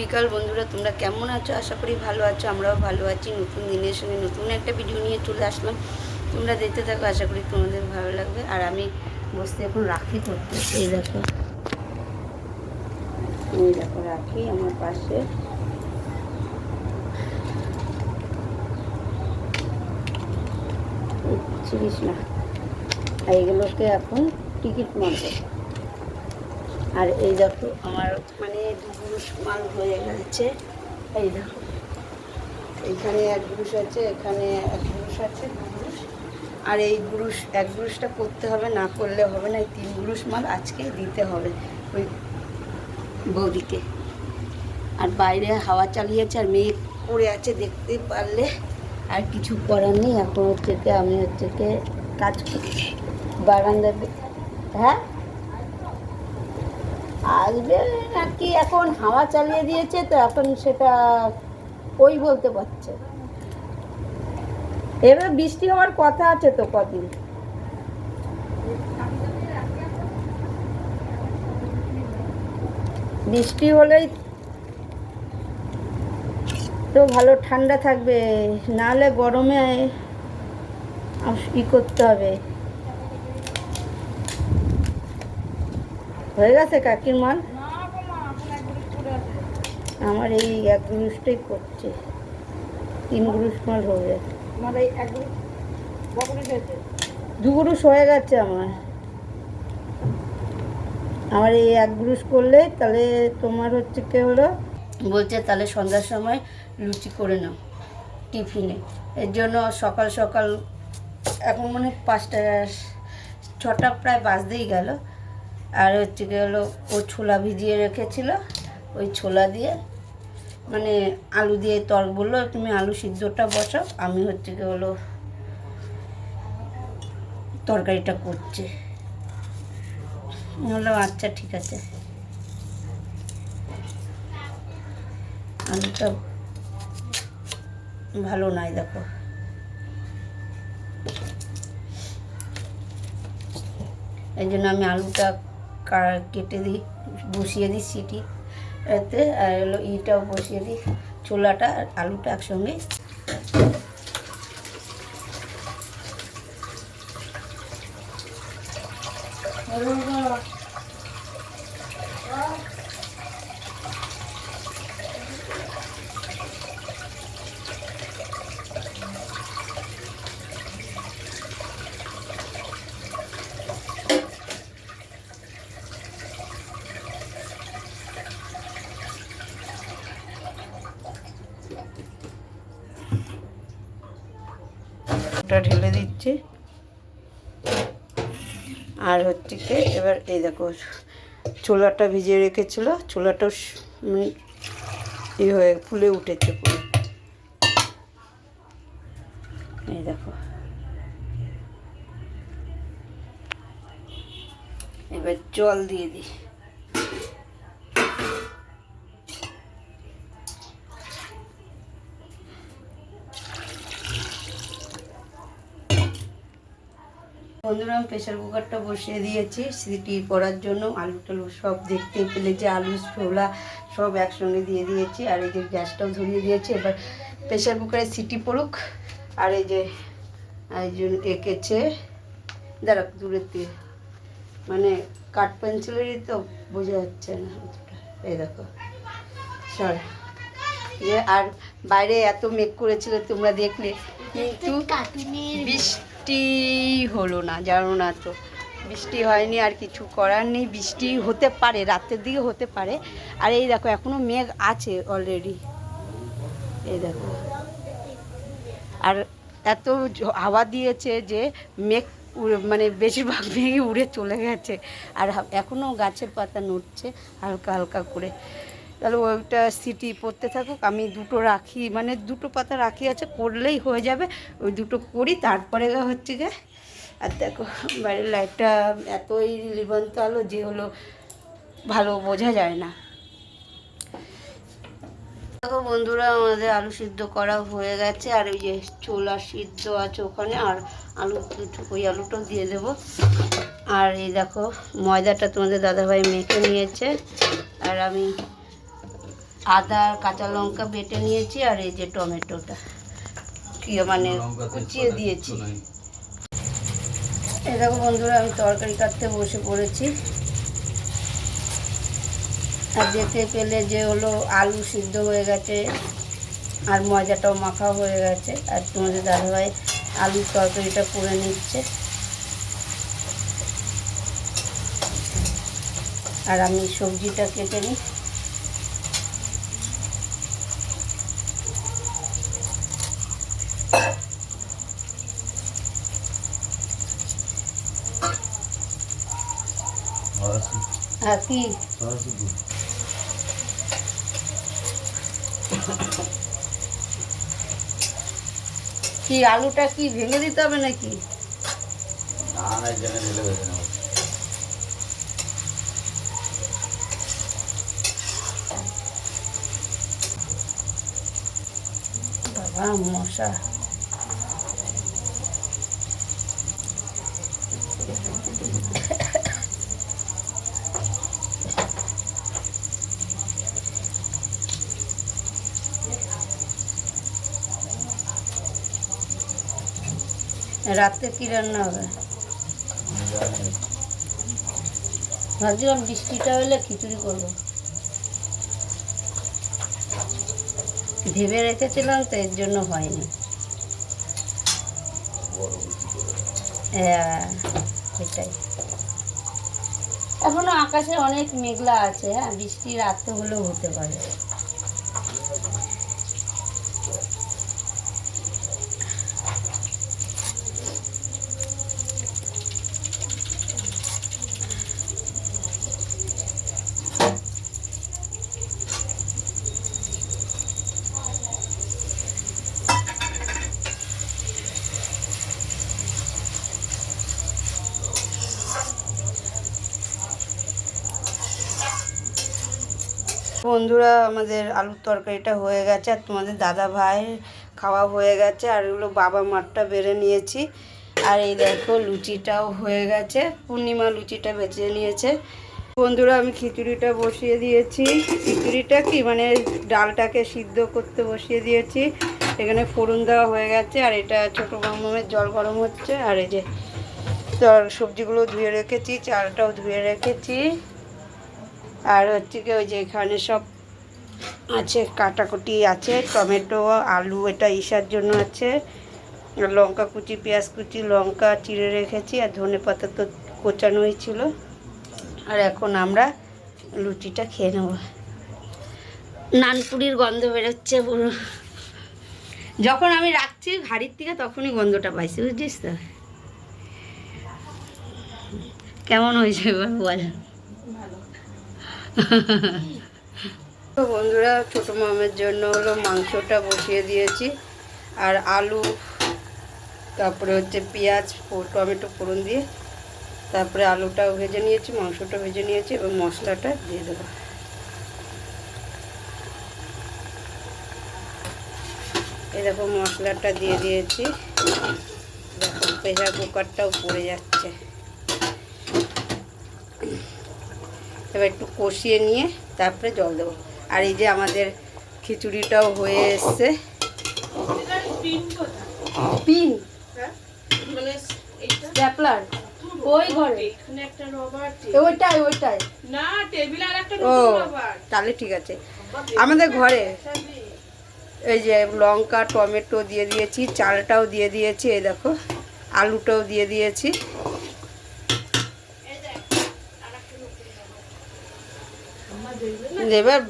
বিকাল বন্ধুরা, তোমরা কেমন আছো? আশা করি ভালো আছো, আমরাও ভালো আছি। নতুন দিনের সঙ্গে নতুন একটা ভিডিও নিয়ে চলে আসলাম। তোমরা দেখতে থাকো, আশা করি তোমাদের ভালো লাগবে। আর আমি বসতে এখন রাখি করতে। এই দেখো। এই দেখো, রাখি আমার পাশে। চিনিস না। এগুলোকে এখন টিকিট মারবো। আর এই দেখো আমার মানে দু পুরুষ মাল হয়ে গেছে। এই দেখো। এখানে এক পুরুষ আছে, এখানে এক পুরুষ আছে, দু আর এই পুরুষ, এক পুরুষটা করতে হবে, না করলে হবে না। এই তিন পুরুষ মাল আজকে দিতে হবে ওই বৌদিকে। আর বাইরে হাওয়া চালিয়েছে, আর মেঘ করে আছে দেখতে পারলে। আর কিছু করার নেই, এখন হচ্ছে আমি হচ্ছে কাজ করি। বারান্দাতে হ্যাঁ? আসবে নাকি এখন হাওয়া চালিয়ে দিয়েছে, তো এখন সেটা ওই বলতে পারছে এবার বৃষ্টি হওয়ার কথা আছে তো কদিন। বৃষ্টি হলেই তো ভালো ঠান্ডা থাকবে, নাহলে গরমে ই করতে হবে। হয়ে গেছে কাকির মাল? আমার এই এক গ্রুসটাই করছে। তিন গ্রুস মাল হবে দু গ্রুস হয়ে গেছে আমার। আমার এই এক গ্রুস করলে তাহলে তোমার হচ্ছে কে হলো? বলছে তাহলে সন্ধ্যার সময় লুচি করে নাও টিফিনে। এর জন্য সকাল সকাল এখন মনে হয় পাঁচটা ছটা প্রায় বাজতেই গেল। আর হচ্ছে হলো, ও ছোলা ভিজিয়ে রেখেছিল, ওই ছোলা দিয়ে। মানে আলু দিয়ে তর বলল, তুমি আলু সিদ্ধটা বসাও, আমি হচ্ছে কি হলো তরকারিটা করছি। বললাম আচ্ছা ঠিক আছে। আলুটা ভালো নাই, দেখো। এই জন্য আমি আলুটা কেটে দিই, বসিয়ে দিই সিটি এতে আর হলো ইটাও বসিয়ে দিই ছোলাটা আর আলুটা একসঙ্গে। ওটা ঢেলে দিচ্ছি। আর হচ্ছে কি, এবার এই দেখো ছোলাটা ভিজিয়ে রেখেছিল ছোলাটাও ই হয়ে ফুলে উঠেছে পুরো। এই দেখো। এবার জল দিয়ে দিই। বন্ধুরা, আমি প্রেশার কুকারটা বসিয়ে দিয়েছি। সিটি করার জন্য আলু টালু সব দেখতে পেলে যে আলু, ছোলা সব একসঙ্গে দিয়ে দিয়েছি। আর এই যে গ্যাসটাও ধরিয়ে দিয়েছি। এবার প্রেশার কুকারে সিটি পড়ুক। আর এই যে একজন এঁকেছে। দাঁড়া, দূরের দিয়ে মানে কাঠ পেন্সিলেরই তো বোঝা যাচ্ছে না। এই দেখো, সর। যে আর বাইরে এত মেঘ করেছিল তোমরা দেখলে। কিন্তু বৃষ্টি হলো না জানো না তো। বৃষ্টি হয়নি আর কিছু করার নেই। বৃষ্টি হতে পারে রাতের দিকে হতে পারে। আর এই দেখো এখনও মেঘ আছে অলরেডি এই দেখো। আর এত হাওয়া দিয়েছে যে মেঘ উড়ে- মানে বেশিরভাগ মেঘই উড়ে চলে গেছে। আর হা- এখনও গাছের পাতা নড়ছে হালকা হালকা করে। তাহলে ওইটা সিটি পড়তে থাকুক, আমি দুটো রাখি মানে দুটো পাতা রাখি আছে, করলেই হয়ে যাবে, ওই দুটো করি, তারপরে হচ্ছে গে আর দেখো, বাইরের লাইটটা এতই লিবন্ত আলো যে হলো ভালো বোঝা যায় না। দেখো বন্ধুরা, আমাদের আলু সিদ্ধ করা হয়ে গেছে, আর ওই যে ছোলা সিদ্ধ আছে ওখানে, আর আলু, ওই আলুটাও দিয়ে দেব। আর এই দেখো, ময়দাটা তোমাদের দাদাভাই মেখে নিয়েছে, আর আমি আদা কাঁচা লঙ্কা বেটে নিয়েছি আর এই যে টমেটোটা। কি মানে কুচিয়ে দিয়েছি। দেখো বন্ধুরা আমি তরকারি কাটতে বসে পড়েছি। আর দেখতে পেলে যে হলো আলু সিদ্ধ হয়ে গেছে আর মজাটাও মাখা হয়ে গেছে। আর তোমাদের দাদাভাই আলুর তরকারিটা করে নিচ্ছে। আর আমি সবজিটা কেটে নিই। আর কি কি আলুটা কি ভেঙে দিতে হবে নাকি? বাবা মশা। রাতে কি রান্না হবে? ভাবছিলাম বৃষ্টিটা হলে খিচুড়ি করব। ভেবে রেখেছিলাম তো এর জন্য হয়নি। হ্যাঁ সেটাই এখনও আকাশে অনেক মেঘলা আছে হ্যাঁ বৃষ্টি রাতে হলেও হতে পারে। বন্ধুরা, আমাদের আলুর তরকারিটা হয়ে গেছে আর তোমাদের দাদা ভাই খাওয়া হয়ে গেছে আর এগুলো বাবা মারটা বেড়ে নিয়েছি। আর এই দেখো লুচিটাও হয়ে গেছে, পূর্ণিমা লুচিটা বেছে নিয়েছে। বন্ধুরা, আমি খিচুড়িটা বসিয়ে দিয়েছি। খিচুড়িটা কি মানে ডালটাকে সিদ্ধ করতে বসিয়ে দিয়েছি। এখানে ফোড়ন দেওয়া হয়ে গেছে আর এটা ছোটো মামের জল গরম হচ্ছে। আর এই যে সবজিগুলো ধুয়ে রেখেছি, চালটাও ধুয়ে রেখেছি। আর হচ্ছে কি ওই যে এখানে সব আছে, কাটাকুটি আছে, টমেটো, আলু, এটা ইসার জন্য আছে। লঙ্কা কুচি, পেঁয়াজ কুচি, লঙ্কা চিড়ে রেখেছি, আর ধনে পাতা তো কোচানোই ছিল। আর এখন আমরা লুচিটা খেয়ে নেব। নানপুরির গন্ধ বেরোচ্ছে পুরো। যখন আমি রাখছি হাড়ির থেকে তখনই গন্ধটা পাইছি, বুঝছিস তো? কেমন হয়েছে এবার বল? তো বন্ধুরা, ছোটো মামের জন্য হলো মাংসটা বসিয়ে দিয়েছি। আর আলু, তারপরে হচ্ছে পেঁয়াজ টমেটো ফোড়ন দিয়ে তারপরে আলুটাও ভেজে নিয়েছি মাংসটা ভেজে নিয়েছি এবং মশলাটা দিয়ে দেবো। এরকম মশলাটা দিয়ে দিয়েছি। দেখো প্রেশার কুকারটাও পড়ে যাচ্ছে। এবার একটু কষিয়ে নিয়ে তারপরে জল দেবো। আর এই যে আমাদের খিচুড়িটাও হয়ে এসছে। পিন? মানে স্ট্যাপলার? ওই ঘরে? এখানে একটা রবার ওইটাই ওইটাই। না টেবিল আর একটা ও তাহলে ঠিক আছে। আমাদের ঘরে এই যে লঙ্কা টমেটো দিয়ে দিয়েছি চালটাও দিয়ে দিয়েছি এই দেখো আলুটাও দিয়ে দিয়েছি। এবার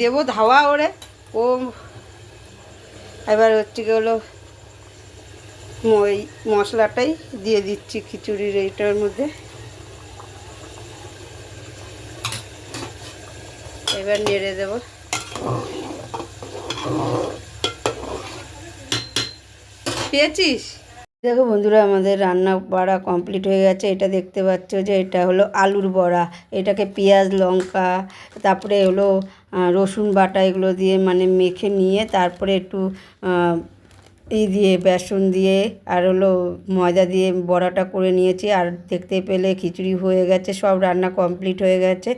দেবো ধাওয়া ওরে। ও এবার হচ্ছে হলো ওই মশলাটাই দিয়ে দিচ্ছি খিচুড়ির এইটার মধ্যে। এবার নেড়ে দেবো। পেয়েছিস? দেখো বন্ধুরা, আমাদের রান্না বাড়া কমপ্লিট হয়ে গেছে। এটা দেখতে পাচ্ছ যে এটা হলো আলুর বড়া। এটাকে পেঁয়াজ, লঙ্কা, তারপরে হলো রসুন বাটা এগুলো দিয়ে মানে মেখে নিয়ে তারপরে একটু এই দিয়ে, বেসন দিয়ে আর হলো ময়দা দিয়ে বড়াটা করে নিয়েছি। আর দেখতে পেলে খিচুড়ি হয়ে গেছে, সব রান্না কমপ্লিট হয়ে গেছে।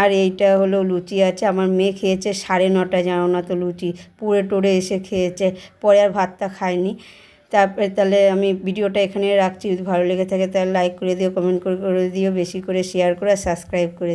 আর এইটা হলো লুচি আছে। আমার মেয়ে খেয়েছে সাড়ে নটা, জানো না তো লুচি। পুড়ে টুড়ে এসে খেয়েছে। পরে আর ভাতটা খায়নি। তারপরে তাহলে আমি ভিডিওটা এখানে রাখছি। যদি ভালো লেগে থাকে তাহলে লাইক করে দিও কমেন্ট করে করে দিও, বেশি করে শেয়ার করে সাবস্ক্রাইব করে দিও।